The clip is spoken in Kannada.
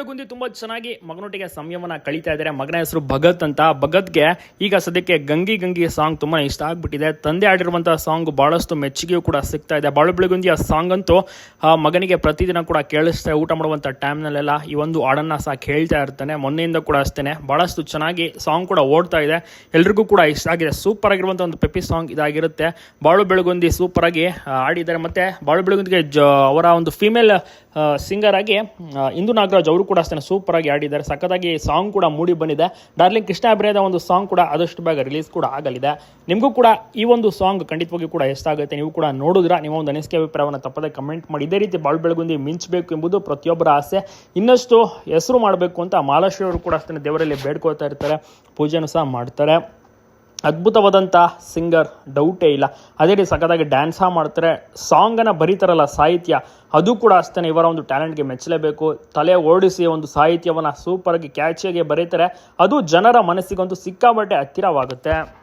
ಬೆಳಗುಂದಿ ತುಂಬಾ ಚೆನ್ನಾಗಿ ಮಗನೊಟ್ಟಿಗೆ ಸಂಯಮನ ಕಳೀತಾ ಇದ್ದಾರೆ. ಮಗನ ಹೆಸರು ಭಗತ್ ಅಂತ. ಭಗತ್ಗೆ ಈಗ ಸದ್ಯಕ್ಕೆ ಗಂಗಿ ಗಂಗಿ ಸಾಂಗ್ ತುಂಬಾ ಇಷ್ಟ ಆಗ್ಬಿಟ್ಟಿದೆ. ತಂದೆ ಆಡಿರುವಂತಹ ಸಾಂಗ್ ಬಹಳಷ್ಟು ಮೆಚ್ಚುಗೆಯೂ ಕೂಡ ಸಿಗ್ತಾ ಇದೆ. ಬಾಳು ಆ ಸಾಂಗ್ ಅಂತೂ, ಆ, ಮಗನಿಗೆ ಪ್ರತಿದಿನ ಕೂಡ ಕೇಳಿಸ್ತಾ ಊಟ ಮಾಡುವಂತ ಟೈಮ್ನಲ್ಲೆಲ್ಲ ಈ ಒಂದು ಹಾಡನ್ನ ಸಹ ಕೇಳ್ತಾ ಇರ್ತಾನೆ. ಮೊನ್ನೆಯಿಂದ ಕೂಡ ಅಷ್ಟೇನೆ. ಬಹಳಷ್ಟು ಚೆನ್ನಾಗಿ ಸಾಂಗ್ ಕೂಡ ಓಡ್ತಾ ಇದೆ. ಎಲ್ರಿಗೂ ಕೂಡ ಇಷ್ಟ ಆಗಿದೆ. ಸೂಪರ್ ಆಗಿರುವಂಥ ಒಂದು ಪೆಪ್ಪಿ ಸಾಂಗ್ ಇದಾಗಿರುತ್ತೆ. ಬಾಳು ಬೆಳಗುಂದಿ ಸೂಪರ್ ಆಗಿ ಆಡಿದ್ದಾರೆ ಮತ್ತೆ ಬಾಳು ಬೆಳಗುಂದಿಗೆ ಅವರ ಒಂದು ಫಿಮೇಲ್ ಸಿಂಗರ್ ಆಗಿ ಇಂದು ನಾಗರಾಜ್ ಅವರು ಕೂಡ ಅಷ್ಟೇ ಸೂಪರ್ ಆಗಿ ಆಡಿದ್ದಾರೆ ಸಖತ್ತಾಗಿ ಸಾಂಗ್ ಕೂಡ ಮೂಡಿ ಬಂದಿದೆ. ಡಾರ್ಲಿಂಗ್ ಕೃಷ್ಣ ಅಭಿನಯದ ಒಂದು ಸಾಂಗ್ ಕೂಡ ಆದಷ್ಟು ಬೇಗ ರಿಲೀಸ್ ಕೂಡ ಆಗಲಿದೆ. ನಿಮಗೂ ಕೂಡ ಈ ಒಂದು ಸಾಂಗ್ ಖಂಡಿತವಾಗಿ ಕೂಡ ಎಷ್ಟಾಗುತ್ತೆ ನೀವು ಕೂಡ ನೋಡಿದ್ರ? ನಿಮ್ಮ ಒಂದು ಅನಿಸಿಕೆ ಅಭಿಪ್ರಾಯವನ್ನು ತಪ್ಪದೆ ಕಮೆಂಟ್ ಮಾಡಿ. ಇದೇ ರೀತಿ ಬಾಳ್ ಬೆಳಗುಂದಿ ಮಿಂಚಬೇಕು ಎಂಬುದು ಪ್ರತಿಯೊಬ್ಬರ ಆಸೆ. ಇನ್ನಷ್ಟು ಹೆಸರು ಮಾಡಬೇಕು ಅಂತ ಮಾಲಾಶ್ರೀ ಅವರು ಕೂಡ ಅಷ್ಟೇ ದೇವರಲ್ಲಿ ಬೇಡ್ಕೊಳ್ತಾ ಇರ್ತಾರೆ. ಪೂಜೆನೂ ಸಹ ಮಾಡ್ತಾರೆ. ಅದ್ಭುತವಾದಂಥ ಸಿಂಗರ್, ಡೌಟೇ ಇಲ್ಲ. ಅದೇ ರೀತಿ ಸಖತ್ತಾಗಿ ಡ್ಯಾನ್ಸ್ ಮಾಡ್ತಾರೆ. ಸಾಂಗನ್ನು ಬರೀತಾರಲ್ಲ, ಸಾಹಿತ್ಯ. ಅದು ಕೂಡ ಅಷ್ಟೇ ಇವರ ಒಂದು ಟ್ಯಾಲೆಂಟ್ಗೆ ಮೆಚ್ಚಲೇಬೇಕು. ತಲೆ ಓಡಿಸಿ ಒಂದು ಸಾಹಿತ್ಯವನ್ನು ಸೂಪರಾಗಿ ಕ್ಯಾಚಿಯಾಗಿ ಬರೀತಾರೆ. ಅದು ಜನರ ಮನಸ್ಸಿಗಂತೂ ಸಿಕ್ಕಾಬಟ್ಟೆ ಹತ್ತಿರವಾಗುತ್ತೆ.